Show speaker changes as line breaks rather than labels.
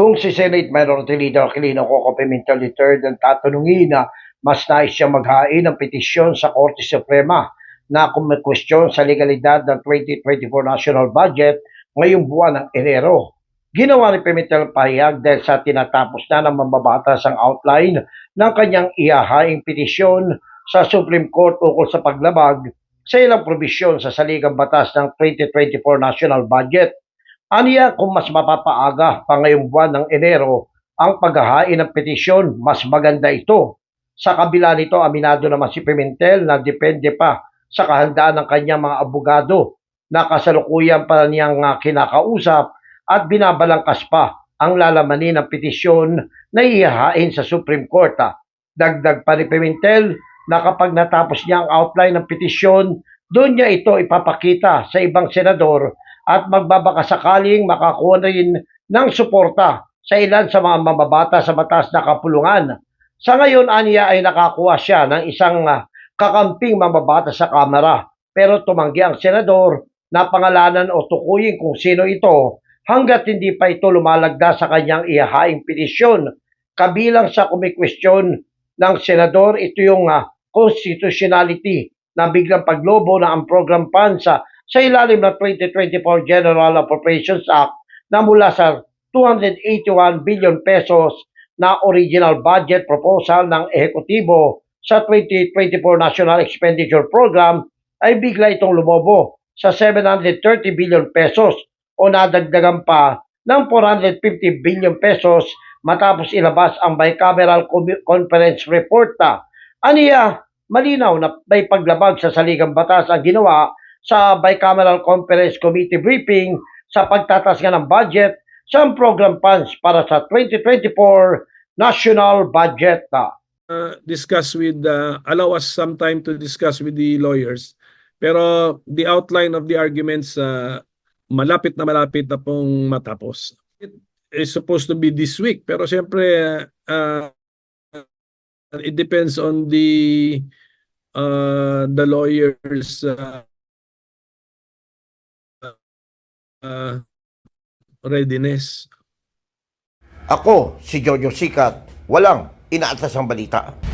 Kung si Senate Minority Leader Aquilino Coco Pimentel III ang tatanungin na mas nais siya maghain ng petisyon sa Korte Suprema na kumikwestiyon sa legalidad ng 2024 national budget ngayong buwan ng Enero. Ginawa ni Pimentel pahayag dahil sa tinatapos na ng mambabatas ang outline ng kanyang ihahaing petisyon sa Supreme Court ukol sa paglabag sa ilang probisyon sa saligang batas ng 2024 national budget. Aniya kung mas mapapaaga pa ngayong buwan ng Enero ang paghahain ng petisyon, mas maganda ito. Sa kabila nito, aminado naman si Pimentel na depende pa sa kahandaan ng kanyang mga abogado na kasalukuyan pa niyang ah, kinakausap at binabalangkas pa ang lalamanin ng petisyon na ihahain sa Supreme Court. ah. Dagdag pa ni Pimentel na kapag natapos niya ang outline ng petisyon, doon niya ito ipapakita sa ibang senador at magbabaka sakaling makakuha rin ng suporta sa ilan sa mga mamabata sa batas na kapulungan. Sa ngayon, aniya ay nakakuha siya ng isang ah, kakamping mamabata sa Kamara pero tumanggi ang senador na pangalanan o tukuyin kung sino ito hanggat hindi pa ito lumalagda sa kanyang ihahaing petisyon. Kabilang sa kumikwestiyon ng senador, ito yung ah, constitutionality na biglang paglobo na ang program funds sa, ilalim ng 2024 General Appropriations Act na mula sa 281 billion pesos na original budget proposal ng ehekutibo sa 2024 National Expenditure Program ay bigla itong lumobo sa 730 billion pesos o nadagdagan pa ng 450 billion pesos matapos ilabas ang bicameral conference report. Aniya, malinaw na may paglabag sa saligang batas ang ginawa sa bicameral conference committee briefing sa pagtatas nga ng budget sa program funds para sa 2024 national budget.
uh, discuss with, uh, allow us some time to discuss with the lawyers. Pero the outline of the arguments, uh, malapit na malapit na pong matapos. It is supposed to be this week, pero siyempre, uh, it depends on the uh, the lawyers uh, uh, readiness.
Ako, si Jojo Sikat, walang inaatas ang balita.